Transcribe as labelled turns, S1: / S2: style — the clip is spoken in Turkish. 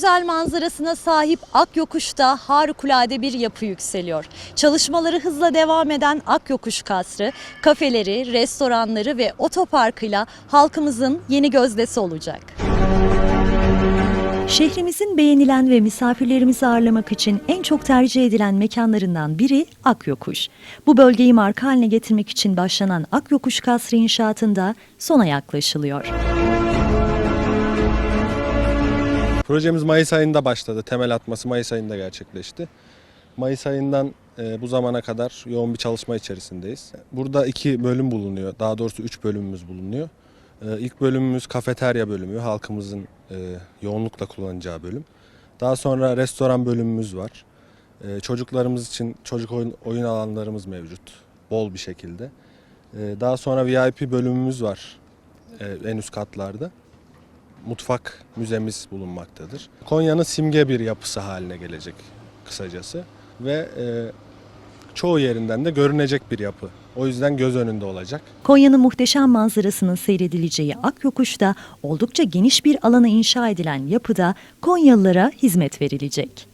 S1: güzel manzarasına sahip Akyokuş'ta harikulade bir yapı yükseliyor. Çalışmaları hızla devam eden Akyokuş Kasrı, kafeleri, restoranları ve otoparkıyla halkımızın yeni gözdesi olacak. Şehrimizin beğenilen ve misafirlerimizi ağırlamak için en çok tercih edilen mekanlarından biri Akyokuş. Bu bölgeyi marka haline getirmek için başlanan Akyokuş Kasrı inşaatında sona yaklaşılıyor.
S2: Projemiz Mayıs ayında başladı. Temel atması Mayıs ayında gerçekleşti. Mayıs ayından e, bu zamana kadar yoğun bir çalışma içerisindeyiz. Burada iki bölüm bulunuyor. Daha doğrusu üç bölümümüz bulunuyor. E, ilk bölümümüz kafeterya bölümü. Halkımızın e, yoğunlukla kullanacağı bölüm. Daha sonra restoran bölümümüz var. Çocuklarımız için çocuk oyun, oyun alanlarımız mevcut. Bol bir şekilde. Daha sonra VIP bölümümüz var. en üst katlarda mutfak müzemiz bulunmaktadır. Konya'nın simge bir yapısı haline gelecek kısacası ve e, çoğu yerinden de görünecek bir yapı. O yüzden göz önünde olacak.
S1: Konya'nın muhteşem manzarasının seyredileceği Akyokuş'ta oldukça geniş bir alana inşa edilen yapıda Konyalılara hizmet verilecek.